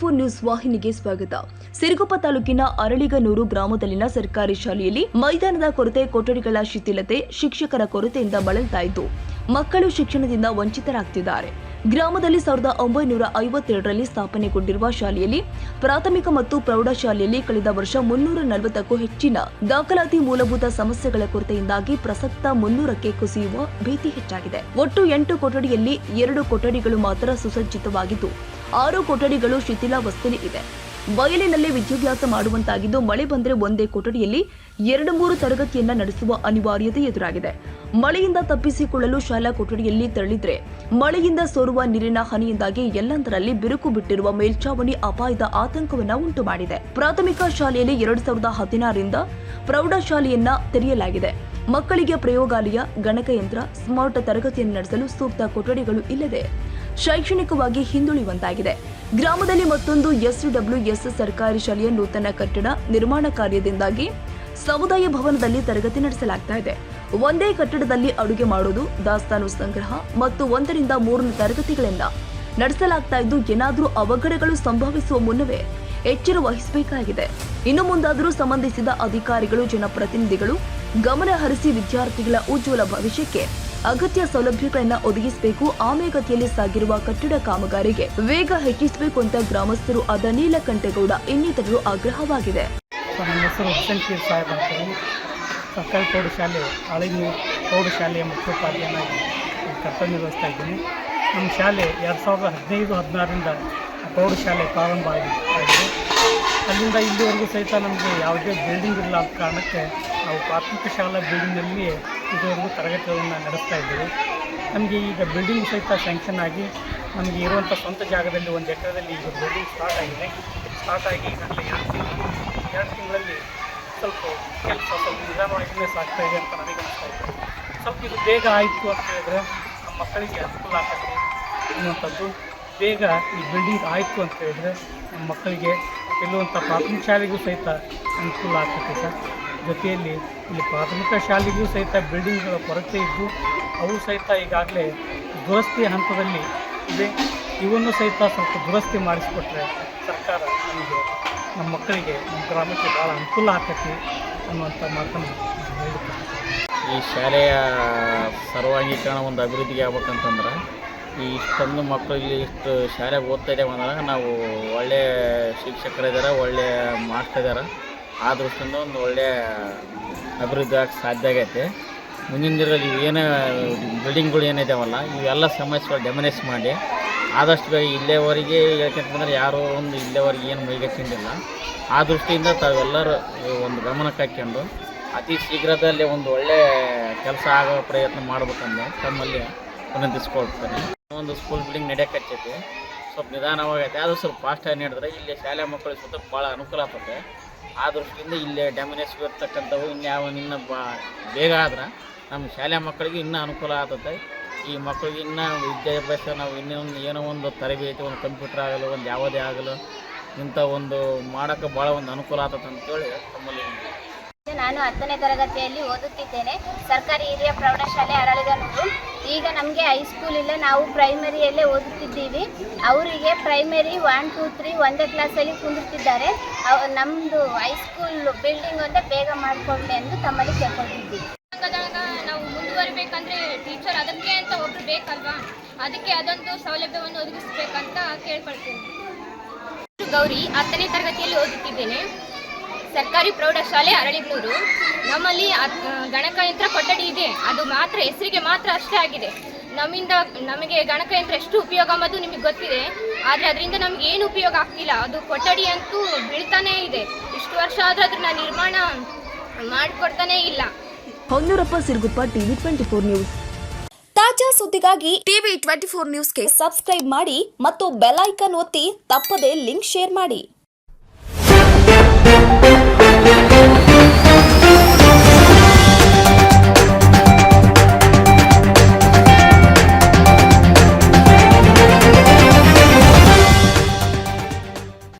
Four news ವಾಹಿನಿಗೆ ಸ್ವಾಗತ. ಸಿರುಗುಪ್ಪ ತಾಲೂಕಿನ ಅರಳಿಗನೂರು ಗ್ರಾಮದಲ್ಲಿನ ಸರ್ಕಾರಿ ಶಾಲೆಯಲ್ಲಿ ಮೈದಾನದ ಕೊರತೆ, ಕೊಠಡಿಗಳ ಶಿಥಿಲತೆ, ಶಿಕ್ಷಕರ ಕೊರತೆಯಿಂದ ಬಳಲ್ತಾ ಇದ್ದು ಮಕ್ಕಳು ಶಿಕ್ಷಣದಿಂದ ವಂಚಿತರಾಗ್ತಿದ್ದಾರೆ. ಗ್ರಾಮದಲ್ಲಿ ಸಾವಿರದ ಒಂಬೈನೂರ ಐವತ್ತೆರಡರಲ್ಲಿ ಸ್ಥಾಪನೆಗೊಂಡಿರುವ ಶಾಲೆಯಲ್ಲಿ, ಪ್ರಾಥಮಿಕ ಮತ್ತು ಪ್ರೌಢಶಾಲೆಯಲ್ಲಿ ಕಳೆದ ವರ್ಷ ಮುನ್ನೂರ ನಲವತ್ತಕ್ಕೂ ಹೆಚ್ಚಿನ ದಾಖಲಾತಿ ಮೂಲಭೂತ ಸಮಸ್ಯೆಗಳ ಕೊರತೆಯಿಂದಾಗಿ ಪ್ರಸಕ್ತ ಮುನ್ನೂರಕ್ಕೆ ಕುಸಿಯುವ ಭೀತಿ ಹೆಚ್ಚಾಗಿದೆ. ಒಟ್ಟು ಎಂಟು ಕೊಠಡಿಯಲ್ಲಿ ಎರಡು ಕೊಠಡಿಗಳು ಮಾತ್ರ ಸುಸಜ್ಜಿತವಾಗಿದ್ದು ಆರು ಕೊಠಡಿಗಳು ಶಿಥಿಲಾವಸ್ಥೆಯಲ್ಲಿ ಇವೆ. ಬಯಲಿನಲ್ಲಿ ವಿದ್ಯಾಭ್ಯಾಸ ಮಾಡುವಂತಾಗಿದ್ದು ಮಳೆ ಬಂದರೆ ಒಂದೇ ಕೊಠಡಿಯಲ್ಲಿ ಎರಡು ಮೂರು ತರಗತಿಯನ್ನ ನಡೆಸುವ ಅನಿವಾರ್ಯತೆ ಎದುರಾಗಿದೆ. ಮಳೆಯಿಂದ ತಪ್ಪಿಸಿಕೊಳ್ಳಲು ಶಾಲಾ ಕೊಠಡಿಯಲ್ಲಿ ತೆರಳಿದ್ರೆ ಮಳೆಯಿಂದ ಸೋರುವ ನೀರಿನ ಹನಿಯಿಂದಾಗಿ ಎಲ್ಲಂದರಲ್ಲಿ ಬಿರುಕು ಬಿಟ್ಟಿರುವ ಮೇಲ್ಛಾವಣಿ ಅಪಾಯದ ಆತಂಕವನ್ನು ಉಂಟು ಮಾಡಿದೆ ಪ್ರಾಥಮಿಕ ಶಾಲೆಯಲ್ಲಿ ಎರಡ್ ಸಾವಿರದ ಹದಿನಾರರಿಂದ ಪ್ರೌಢಶಾಲೆಯನ್ನ ತೆರೆಯಲಾಗಿದೆ. ಮಕ್ಕಳಿಗೆ ಪ್ರಯೋಗಾಲಯ, ಗಣಕಯಂತ್ರ, ಸ್ಮಾರ್ಟ್ ತರಗತಿಯನ್ನು ನಡೆಸಲು ಸೂಕ್ತ ಕೊಠಡಿಗಳು ಇಲ್ಲದೆ ಶೈಕ್ಷಣಿಕವಾಗಿ ಹಿಂದುಳಿಯುವಂತಾಗಿದೆ. ಗ್ರಾಮದಲ್ಲಿ ಮತ್ತೊಂದು ಎಸ್ಡಬ್ಲ್ಯೂಎಸ್ ಸರ್ಕಾರಿ ಶಾಲೆಯ ನೂತನ ಕಟ್ಟಡ ನಿರ್ಮಾಣ ಕಾರ್ಯದಿಂದಾಗಿ ಸಮುದಾಯ ಭವನದಲ್ಲಿ ತರಗತಿ ನಡೆಸಲಾಗ್ತಾ ಇದೆ. ಒಂದೇ ಕಟ್ಟಡದಲ್ಲಿ ಅಡುಗೆ ಮಾಡುವುದು ದಾಸ್ತಾನು ಸಂಗ್ರಹ ಮತ್ತು ಒಂದರಿಂದ ಮೂರನೇ ತರಗತಿಗಳನ್ನ ನಡೆಸಲಾಗ್ತಾ ಇದ್ದು, ಏನಾದರೂ ಅವಘಡಗಳು ಸಂಭವಿಸುವ ಮುನ್ನವೇ ಎಚ್ಚರ ವಹಿಸಬೇಕಾಗಿದೆ. ಇನ್ನು ಮುಂದಾದರೂ ಸಂಬಂಧಿಸಿದ ಅಧಿಕಾರಿಗಳು, ಜನಪ್ರತಿನಿಧಿಗಳು ಗಮನ ಹರಿಸಿ ವಿದ್ಯಾರ್ಥಿಗಳ ಉಜ್ವಲ ಭವಿಷ್ಯಕ್ಕೆ ಅಗತ್ಯ ಸೌಲಭ್ಯಗಳನ್ನು ಒದಗಿಸಬೇಕು ಆಮೆಗತಿಯಲ್ಲಿ ಸಾಗಿರುವ ಕಟ್ಟಡ ಕಾಮಗಾರಿಗೆ ವೇಗ ಹೆಚ್ಚಿಸಬೇಕು ಅಂತ ಗ್ರಾಮಸ್ಥರು ಆದ ನೀಲಕಂಠೇಗೌಡ ಇನ್ನಿತರರು ಆಗ್ರಹವಾಗಿದೆ. ನನ್ನ ಹೆಸರು ಹುಸೇನ್ ಪೀರ್ ಸಾಹೇಬ್ ಅಂತೇಳಿ ಸರ್ಕಾರಿ ಪ್ರೌಢಶಾಲೆ ಹಳೆಯೂರು ಪ್ರೌಢಶಾಲೆಯ ಮುಖ್ಯೋಪಾಧ್ಯಾಯನಾಗಿ ಕರ್ತವ್ಯ ನಿರ್ವಹಿಸ್ತಾ ಇದ್ದೀನಿ. ನಮ್ಮ ಶಾಲೆ ಎರಡು ಸಾವಿರದ ಹದಿನೈದು, ಹದಿನಾರರಿಂದ ಪ್ರೌಢಶಾಲೆ ಪ್ರಾರಂಭ ಆಗಿ ಆಗಿದೆ ಅಲ್ಲಿಂದ ಇಲ್ಲಿವರೆಗೂ ಸಹಿತ ನಮಗೆ ಯಾವುದೇ ಬಿಲ್ಡಿಂಗ್ ಇಲ್ಲ ಅಂತ ಕಾರಣಕ್ಕೆ ನಾವು ಪ್ರಾಥಮಿಕ ಶಾಲಾ ಬಿಲ್ಡಿಂಗ್ನಲ್ಲಿ ಇದುವರೆಗೂ ತರಗತಿಗಳನ್ನು ನಡೆಸ್ತಾ ಇದ್ದೀವಿ. ನಮಗೆ ಈಗ ಬಿಲ್ಡಿಂಗ್ ಸಹಿತ ಸ್ಯಾಂಕ್ಷನ್ ಆಗಿ ನಮಗೆ ಇರುವಂಥ ಸ್ವಂತ ಜಾಗದಲ್ಲಿ ಒಂದು ಎಕರೆದಲ್ಲಿ ಈಗ ಬಿಲ್ಡಿಂಗ್ ಸ್ಟಾರ್ಟ್ ಆಗಿದೆ. ಸ್ಟಾರ್ಟ್ ಆಗಿ ಈಗಾಗಲೇ ಎರಡು ತಿಂಗಳು, ಎರಡು ತಿಂಗಳಲ್ಲಿ ಸ್ವಲ್ಪ ಕೆಲಸ, ಸ್ವಲ್ಪ ನಿಧಾನವಾಗಿಯೇ ಸಾಗ್ತಾ ಇದೆ ಅಂತ ನನಗೆ ಅನಿಸ್ತಾ ಇದೆ. ಸ್ವಲ್ಪ ಇದು ಬೇಗ ಆಯಿತು ಅಂತ ಹೇಳಿದ್ರೆ ನಮ್ಮ ಮಕ್ಕಳಿಗೆ ಅನುಕೂಲ ಆಗ್ತದೆ ಅನ್ನುವಂಥದ್ದು ಬೇಗ ಈ ಬಿಲ್ಡಿಂಗ್ ಆಯಿತು ಅಂತ ಹೇಳಿದ್ರೆ ನಮ್ಮ ಮಕ್ಕಳಿಗೆ ಕೆಲವಂಥ ಪ್ರಾಥಮಿಕ ಶಾಲೆಗೂ ಸಹಿತ ಅನುಕೂಲ ಆಗ್ತದೆ ಸರ್. ಜೊತೆಯಲ್ಲಿ ಇಲ್ಲಿ ಪ್ರಾಥಮಿಕ ಶಾಲೆಗೂ ಸಹಿತ ಬಿಲ್ಡಿಂಗ್ಗಳ ಕೊರತೆ ಇದ್ದು, ಅವು ಸಹಿತ ಈಗಾಗಲೇ ದುರಸ್ತಿ ಹಂತದಲ್ಲಿ ಇದೆ ಇವನ್ನು ಸಹಿತ ಸ್ವಲ್ಪ ದುರಸ್ತಿ ಮಾಡಿಸಿಕೊಟ್ರೆ ಸರ್ಕಾರ ನಮಗೆ, ನಮ್ಮ ಮಕ್ಕಳಿಗೆ, ನಮ್ಮ ಗ್ರಾಮಕ್ಕೆ ಭಾಳ ಅನುಕೂಲ ಆಗ್ತೈತಿ ಅನ್ನುವಂಥ ಮಾತನ್ನು ನಾನು ಈ ಶಾಲೆಯ ಸರ್ವಾಂಗೀಕರಣ ಒಂದು ಅಭಿವೃದ್ಧಿಗೆ ಆಗ್ಬೇಕಂತಂದ್ರೆ, ಈ ಇಷ್ಟೊಂದು ಮಕ್ಕಳು ಇಲ್ಲಿ ಇಷ್ಟು ಶಾಲೆಗೆ ಓದ್ತಾ ಇದ್ದೇವೆ ಅಂದ್ರೆ ನಾವು ಒಳ್ಳೆಯ ಶಿಕ್ಷಕರಿದ್ದಾರೆ ಒಳ್ಳೆಯ ಮಾಸ್ಟರ್ ಇದ್ದಾರೆ ಆ ದೃಷ್ಟಿಯಿಂದ ಒಂದು ಒಳ್ಳೆಯ ಅಭಿವೃದ್ಧಿ ಆಗಕ್ಕೆ ಸಾಧ್ಯ ಆಗೈತೆ. ಮುಂದಿನ ದಿನದಲ್ಲಿ ಏನೇ ಬಿಲ್ಡಿಂಗ್ಗಳು ಏನಿದಾವಲ್ಲ, ಇವೆಲ್ಲ ಸಮಸ್ಯೆಗಳು ಡೆಮನೇಸ್ ಮಾಡಿ, ಆದಷ್ಟು ಬೇಗ ಇಲ್ಲೇವರೆಗೆ ಹೇಳ್ಕೊಂತ ಬಂದರೆ ಯಾರೂ ಒಂದು ಇಲ್ಲೇವರೆಗೆ ಏನು ಮೈಗೆತ್ತಿಂದಿಲ್ಲ ಆ ದೃಷ್ಟಿಯಿಂದ ತಾವೆಲ್ಲರೂ ಒಂದು ಗಮನಕ್ಕೆ ಹಾಕ್ಕೊಂಡು ಅತಿ ಶೀಘ್ರದಲ್ಲೇ ಒಂದು ಒಳ್ಳೆಯ ಕೆಲಸ ಆಗೋ ಪ್ರಯತ್ನ ಮಾಡ್ಬೇಕಂದ್ರೆ ತಮ್ಮಲ್ಲಿ ವಿನಂತಿಸ್ಕೊಳ್ತೇನೆ. ಒಂದು ಸ್ಕೂಲ್ ಬಿಲ್ಡಿಂಗ್ ನಡೆಯಕತ್ತೈತಿ. ಸ್ವಲ್ಪ ನಿಧಾನವಾಗೈತೆ. ಅದು ಸ್ವಲ್ಪ ಫಾಸ್ಟಾಗಿ ನಡೆದ್ರೆ ಇಲ್ಲಿ ಶಾಲೆ ಮಕ್ಕಳಿಗೆ ಸ್ವಲ್ಪ ಭಾಳ ಅನುಕೂಲ ಆಗ್ತದೆ. ಆ ದೃಷ್ಟಿಯಿಂದ ಇಲ್ಲೇ ಡ್ಯಾಮಿನೇಜ್ ಇರ್ತಕ್ಕಂಥವು ಇನ್ಯಾವ ಇನ್ನು ಬಾ, ಬೇಗ ಆದ್ರೆ ನಮ್ಮ ಶಾಲೆ ಮಕ್ಕಳಿಗೆ ಇನ್ನೂ ಅನುಕೂಲ ಆಗ್ತದೆ. ಈ ಮಕ್ಕಳಿಗೆ ಇನ್ನೂ ವಿದ್ಯಾಭ್ಯಾಸ ನಾವು ಇನ್ನೊಂದು, ಏನೋ ಒಂದು ತರಬೇತಿ, ಒಂದು ಕಂಪ್ಯೂಟರ್ ಆಗಲು, ಒಂದು ಯಾವುದೇ ಆಗಲು, ಇಂಥ ಒಂದು ಮಾಡೋಕ್ಕೆ ಭಾಳ ಒಂದು ಅನುಕೂಲ ಆಗ್ತದೆ ಅಂತೇಳಿ ತಮ್ಮಲ್ಲಿ ನಾನು ಹತ್ತನೇ ತರಗತಿಯಲ್ಲಿ ಓದುತ್ತಿದ್ದೇನೆ. ಸರ್ಕಾರಿ ಹಿರಿಯ ಪ್ರೌಢಶಾಲೆ ಅರಳಿಗನೂರು ಈಗ ನಮಗೆ ಹೈಸ್ಕೂಲ್ ಇಲ್ಲ ನಾವು ಪ್ರೈಮರಿಯಲ್ಲೇ ಓದುತ್ತಿದ್ದೀವಿ. ಅವರಿಗೆ ಪ್ರೈಮರಿ ಒನ್ ಟೂ ತ್ರೀ ಒಂದೇ ಕ್ಲಾಸಲ್ಲಿ ಕುಂದಿರ್ತಿದ್ದಾರೆ. ನಮ್ಮದು ಹೈಸ್ಕೂಲ್ ಬಿಲ್ಡಿಂಗ್ ಒಂದೇ ಬೇಗ ಮಾಡಿಕೊಳ್ಳಿ ಎಂದು ತಮ್ಮಲ್ಲಿ ಸಂಘದಾಗ ನಾವು ಮುಂದುವರಿಬೇಕಂದ್ರೆ ಟೀಚರ್ ಅದಕ್ಕೆ ಅಂತ ಒಬ್ರು ಬೇಕಲ್ವಾ? ಅದಕ್ಕೆ ಅದೊಂದು ಸೌಲಭ್ಯವನ್ನು ಒದಗಿಸಬೇಕಂತ ಕೇಳ್ಕೊಳ್ತೀನಿ. ಗೌರಿ ಹತ್ತನೇ ತರಗತಿಯಲ್ಲಿ ಓದುತ್ತಿದ್ದೇನೆ. ಸರ್ಕಾರಿ ಪ್ರೌಢಶಾಲೆ ಅರಳಿಗ್ನೂರು ನಮ್ಮಲ್ಲಿ ಗಣಕಯಂತ್ರ ಕೊಠಡಿ ಇದೆ. ಅದು ಮಾತ್ರ ಹೆಸರಿಗೆ ಮಾತ್ರ ಅಷ್ಟೇ ಆಗಿದೆ. ನಮ್ಮಿಂದ ನಮಗೆ ಗಣಕಯಂತ್ರ ಎಷ್ಟು ಉಪಯೋಗ ಅಂಬೋದು ನಿಮಗೆ ಗೊತ್ತಿದೆ. ಆದರೆ ಅದರಿಂದ ನಮ್ಗೆ ಏನು ಉಪಯೋಗ ಆಗ್ತಿಲ್ಲ. ಅದು ಕೊಠಡಿ ಅಂತೂ ಬೀಳ್ತಾನೇ ಇದೆ. ಇಷ್ಟು ವರ್ಷ ಆದರೂ ಅದನ್ನ ನಿರ್ಮಾಣ ಮಾಡಿಕೊಡ್ತಾನೇ ಇಲ್ಲ. Honnurappa Siruguppa TV twenty four news. ತಾಜಾ ಸುದ್ದಿಗಾಗಿ ಟಿವಿ ಟ್ವೆಂಟಿ ಫೋರ್ ನ್ಯೂಸ್ಗೆ ಸಬ್ಸ್ಕ್ರೈಬ್ ಮಾಡಿ ಮತ್ತು ಬೆಲ್ ಐಕನ್ ಒತ್ತಿ ತಪ್ಪದೇ ಲಿಂಕ್ ಶೇರ್ ಮಾಡಿ. Thank you.